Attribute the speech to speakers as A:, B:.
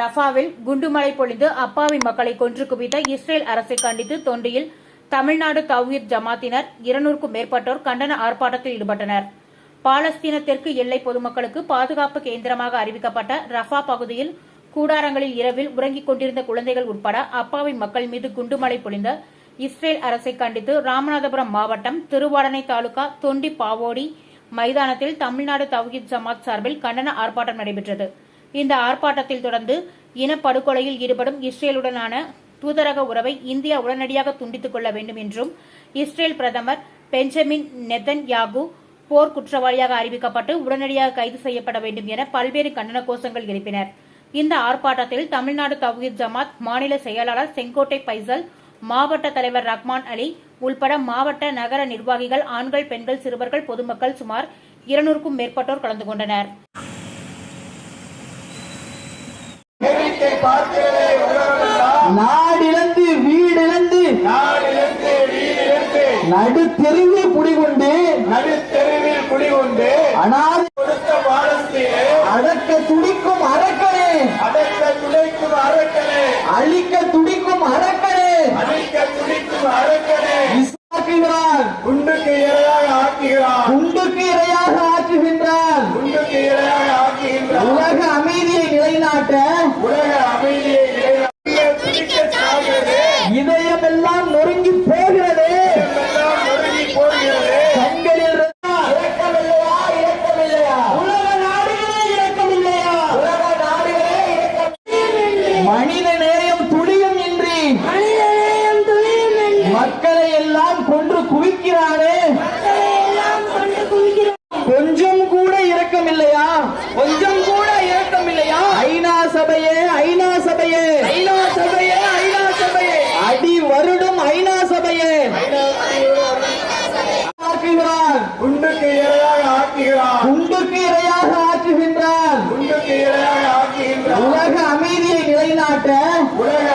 A: ரஃபாவில் குண்டுமழை பொழிந்து அப்பாவி மக்களை கொன்று குவித்த இஸ்ரேல் அரசை கண்டித்து தொண்டியில் தமிழ்நாடு தவ்ஹீத் ஜமாத்தினர் இருநூறுக்கும் மேற்பட்டோர் கண்டன ஆர்ப்பாட்டத்தில் ஈடுபட்டனர். பாலஸ்தீன தெற்கு எல்லை பொதுமக்களுக்கு பாதுகாப்பு கேந்திரமாக அறிவிக்கப்பட்ட ரஃபா பகுதியில் கூடாரங்களில் இரவில் உறங்கிக் கொண்டிருந்த குழந்தைகள் உட்பட அப்பாவி மக்கள் மீது குண்டுமழை பொழிந்த இஸ்ரேல் அரசை கண்டித்து ராமநாதபுரம் மாவட்டம் திருவாடனை தாலுகா தொண்டி பாவோடி மைதானத்தில் தமிழ்நாடு தவ்ஹீத் ஜமாத் சார்பில் கண்டன ஆர்ப்பாட்டம் நடைபெற்றது. இந்த ஆர்ப்பாட்டத்தில் தொடர்ந்து இனப்படுகொலையில் ஈடுபடும் இஸ்ரேலுடனான தூதரக உறவை இந்தியா உடனடியாக துண்டித்துக் கொள்ள வேண்டும் என்றும் இஸ்ரேல் பிரதமர் பெஞ்சமின் நெதன் யாகு போர் குற்றவாளியாக அறிவிக்கப்பட்டு உடனடியாக கைது செய்யப்பட வேண்டும் என பல்வேறு கண்டன கோஷங்கள் எழுப்பினர். இந்த ஆர்ப்பாட்டத்தில் தமிழ்நாடு தவ்ஹீத் ஜமாத் மாநில செயலாளர் செங்கோட்டை பைசல் மாவட்ட தலைவர் ரஹ்மான் அலி உள்பட மாவட்ட நகர நிர்வாகிகள் ஆண்கள் பெண்கள் சிறுவர்கள் பொதுமக்கள் சுமார் இருநூறுக்கும் மேற்பட்டோர் கலந்து கொண்டனர்.
B: நாடிழந்து வீடிழந்து.
C: வீடிலிருந்து
B: நடுத்தெருவில் குடிகொண்டு
C: நடுத்தெருவில் குடிகொண்டு
B: அனாதை
C: கொடுத்த பாலஸ்தீனே
B: அடக்க துடிக்கும் அரக்கனே
C: அடக்க துடைக்கும் அரக்கனே
B: அழிக்க துடிக்கும் அரக்கனே
C: அழிக்க துடிக்கும் அரக்கனே
B: விசாக்குகிறான்
C: குண்டுக்கு இரையாக ஆக்குகிறான்
B: குண்டுக்கு இரையாக ஆக்குகின்றான்
C: குண்டுக்கு இரையாக ஆக்குகின்றான்
B: உலக அமைதியை நிலைநாட்ட
C: உலக அமைதியை
B: போகிறது.
C: எல்லாம் நொறுங்கி போகிறது.
B: கண்களில் மனித நேயம் துளியும் இன்றி மக்களை எல்லாம் கொன்று குவிக்கிறானே. சபையே ஐநா சபையே. ஐநா சபையே ஐநா சபையே. அடி வருடும் ஐநா சபையே. ஆக்குகிறான்
C: குண்டுக்கு இரையாக ஆக்குகிறான்
B: குண்டுக்கு இரையாக ஆக்குகின்றான்
C: குண்டுக்கு இரையாக ஆக்குகின்றான்
B: உலக அமைதியை நிலைநாட்ட
C: உலக